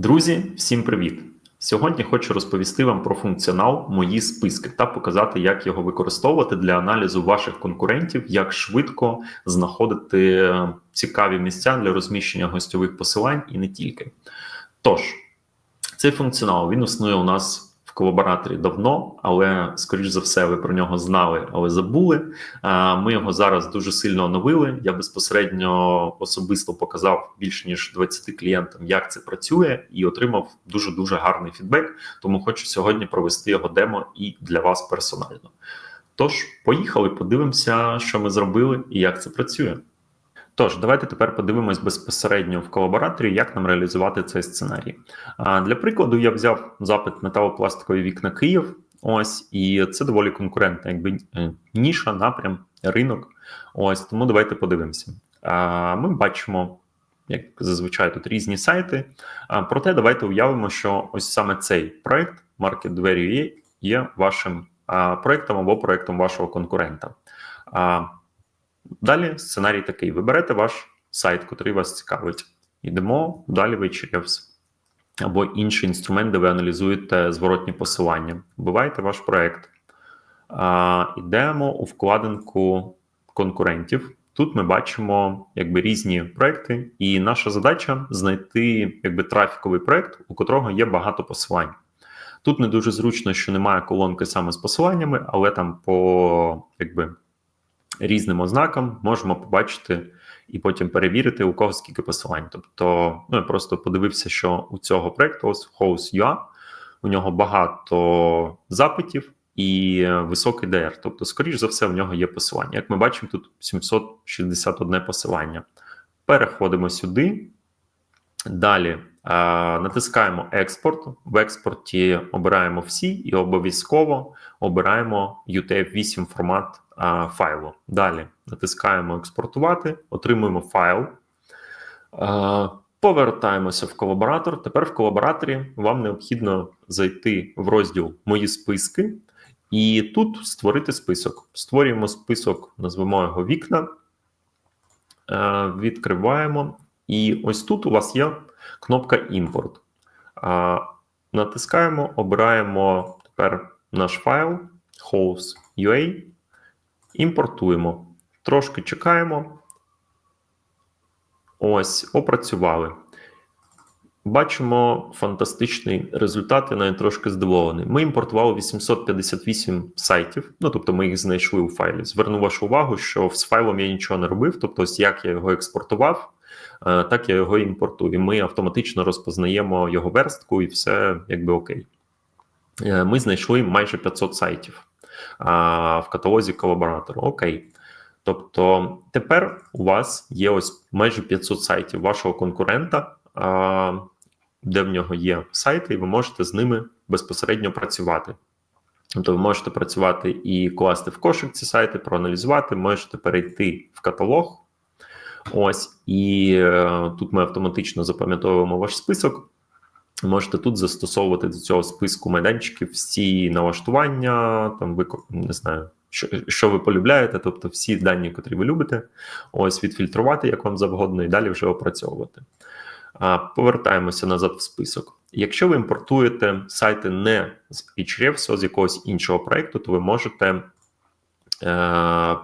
Друзі, всім привіт! Сьогодні хочу розповісти вам про функціонал мої списки та показати, як його використовувати для аналізу ваших конкурентів, як швидко знаходити е, цікаві місця для розміщення гостьових посилань і не тільки. Тож, цей функціонал він існує у нас колабораторі давно, але, скоріш за все, ви про нього знали, але забули. Ми його зараз дуже сильно оновили. Я безпосередньо особисто показав більш ніж 20 клієнтам, як це працює, і отримав дуже дуже гарний фідбек. Тому хочу сьогодні провести його демо і для вас персонально. Тож, поїхали, подивимося, що ми зробили і як це працює. Тож, давайте тепер подивимось безпосередньо в колабораторі, як нам реалізувати цей сценарій. Для прикладу, я взяв запит металопластикові вікна Київ. Ось, і це доволі конкурентна, якби е, ніша, напрям, ринок. Ось тому давайте подивимося. Ми бачимо, як зазвичай, тут різні сайти. Проте давайте уявимо, що ось саме цей проект Market Value є вашим проектом або проектом вашого конкурента. Далі сценарій такий: ви берете ваш сайт, який вас цікавить. Йдемо далі в HRFs або інший інструмент, де ви аналізуєте зворотні посилання. Вбиваєте ваш проект. Йдемо у вкладинку конкурентів. Тут ми бачимо якби різні проекти, і наша задача знайти якби трафіковий проект, у котрого є багато посилань. Тут не дуже зручно, що немає колонки саме з посиланнями, але там по якби різним ознакам можемо побачити і потім перевірити, у кого скільки посилань. Тобто, ну я просто подивився, що у цього проекту House.ua, у нього багато запитів і високий DR. Тобто, скоріш за все, в нього є посилання. Як ми бачимо, тут 761 посилання. Переходимо сюди. Далі натискаємо експорт. В експорті обираємо всі і обов'язково обираємо UTF-8 формат файлу. Далі натискаємо експортувати, отримуємо файл. Повертаємося в колаборатор. Тепер в колабораторі вам необхідно зайти в розділ Мої списки, і тут створити список. Створюємо список, назвемо його вікна. Відкриваємо. І ось тут у вас є кнопка імпорт. Натискаємо, обираємо тепер наш файл host.ua, імпортуємо. Трошки чекаємо. Ось, опрацювали. Бачимо фантастичний результат, я навіть трошки здивований. Ми імпортували 858 сайтів, ну тобто ми їх знайшли у файлі. Зверну вашу увагу, що з файлом я нічого не робив. Тобто, ось як я його експортував, е, так я його імпортую. І ми автоматично розпознаємо його верстку, і все якби окей. Е, ми знайшли майже 500 сайтів в каталозі колаборатору. Окей. Тобто тепер у вас є ось майже 500 сайтів вашого конкурента, де в нього є сайти, і ви можете з ними безпосередньо працювати. Тобто ви можете працювати і класти в кошик ці сайти, проаналізувати, можете перейти в каталог. Ось, і е, тут ми автоматично запам'ятовуємо ваш список. Можете тут застосовувати до цього списку майданчиків всі налаштування, там ви не знаю, що що ви полюбляєте, тобто всі дані, котрі ви любите, ось відфільтрувати як вам завгодно, і далі вже опрацьовувати. А, Повертаємося назад в список. Якщо ви імпортуєте сайти не з Hrefs, а з якогось іншого проєкту, то ви можете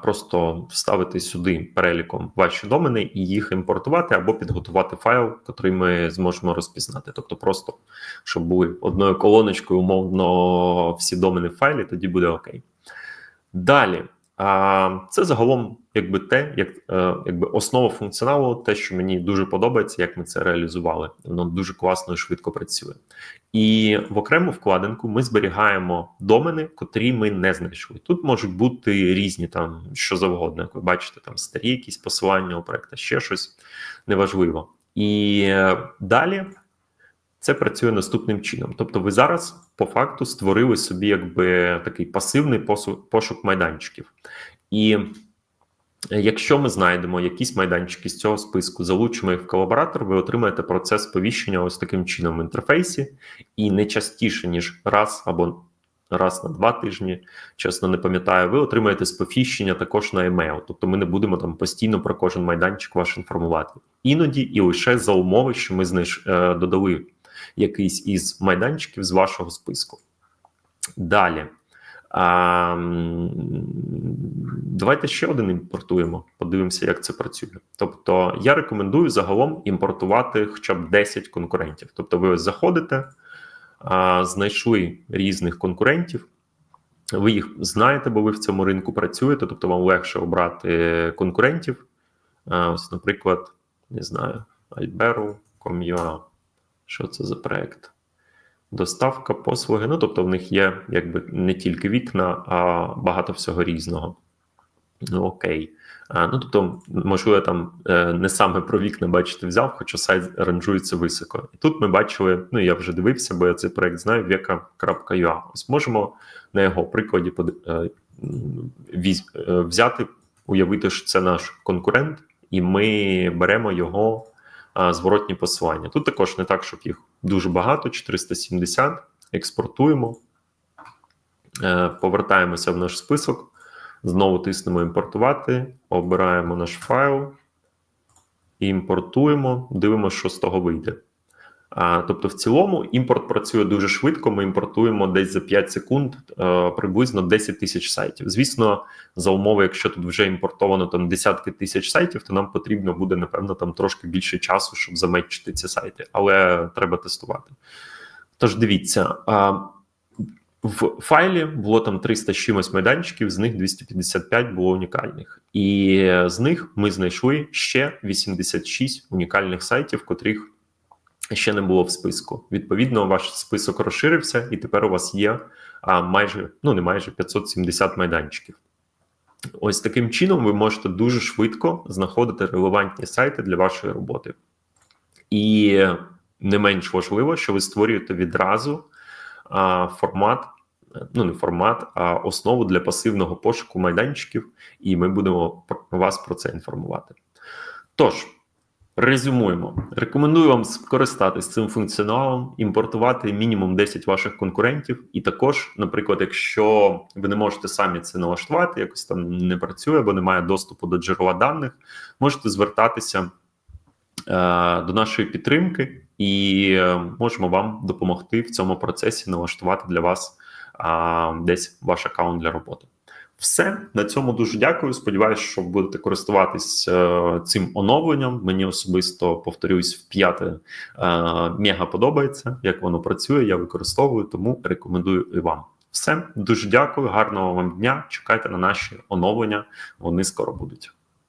просто вставити сюди переліком ваші домени і їх імпортувати або підготувати файл, який ми зможемо розпізнати. Тобто, просто щоб були одною колоночкою, умовно, всі домени в файлі, тоді буде окей. Далі. А це загалом, якби те, як е, якби основа функціоналу, те, що мені дуже подобається, як ми це реалізували. Воно дуже класно і швидко працює. І в окрему вкладинку ми зберігаємо домени, котрі ми не знайшли. Тут можуть бути різні там що завгодно, як ви бачите, там старі якісь посилання у проекта, ще щось неважливо. І е, далі це працює наступним чином. Тобто, ви зараз по факту створили собі якби такий пасивний пошук майданчиків. І якщо ми знайдемо якісь майданчики з цього списку, залучимо їх в колаборатор, ви отримаєте процес сповіщення ось таким чином в інтерфейсі, і не частіше, ніж раз або раз на два тижні, чесно не пам'ятаю, ви отримаєте сповіщення також на емейл. Тобто ми не будемо там постійно про кожен майданчик ваш інформувати. Іноді і лише за умови, що ми знайш... Е, додали якийсь із майданчиків з вашого списку. Далі. Давайте ще один імпортуємо. Подивимося, як це працює. Тобто, я рекомендую загалом імпортувати хоча б 10 конкурентів. Тобто, ви заходите, знайшли різних конкурентів. Ви їх знаєте, бо ви в цьому ринку працюєте, тобто вам легше обрати конкурентів. Ось, наприклад, не знаю, Albero, Comua. Що це за проект? Доставка послуги. Ну, тобто, в них є якби не тільки вікна, а багато всього різного. Ну, окей. А, ну, тобто, можливо, там е, не саме про вікна, бачите, взяв, хоча сайт ранжується високо. І тут ми бачили, ну я вже дивився, бо я цей проект знаю, veka.ua. Ось можемо на його прикладі е, е, взяти, уявити, що це наш конкурент, і ми беремо його зворотні посилання. Тут також не так, щоб їх дуже багато, 470, експортуємо, е, повертаємося в наш список, знову тиснемо імпортувати, обираємо наш файл, імпортуємо, дивимося, що з того вийде. Тобто, в цілому імпорт працює дуже швидко. Ми імпортуємо десь за 5 секунд е, приблизно 10 тисяч сайтів. Звісно, за умови, якщо тут вже імпортовано там десятки тисяч сайтів, то нам потрібно буде напевно там трошки більше часу, щоб заметчити ці сайти, але треба тестувати. Тож дивіться. В файлі було там 300 з чимось майданчиків, з них 255 було унікальних, і з них ми знайшли ще 86 унікальних сайтів, котрих ще не було в списку. Відповідно, ваш список розширився, і тепер у вас є а, майже ну не майже 570 майданчиків. Ось таким чином ви можете дуже швидко знаходити релевантні сайти для вашої роботи. І не менш важливо, що ви створюєте відразу а, формат, ну не формат, а основу для пасивного пошуку майданчиків, і ми будемо вас про це інформувати. Тож. Резюмуємо. Рекомендую вам скористатись цим функціоналом, імпортувати мінімум 10 ваших конкурентів. І також, наприклад, якщо ви не можете самі це налаштувати, якось там не працює або немає доступу до джерела даних, можете звертатися е, до нашої підтримки, і е, можемо вам допомогти в цьому процесі налаштувати для вас е, десь ваш аккаунт для роботи. Все на цьому дуже дякую. Сподіваюся, що будете користуватись е, цим оновленням. Мені особисто повторюсь, в п'яте е, мега подобається, як воно працює. Я використовую, тому рекомендую і вам. Все дуже дякую, гарного вам дня. Чекайте на наші оновлення. Вони скоро будуть.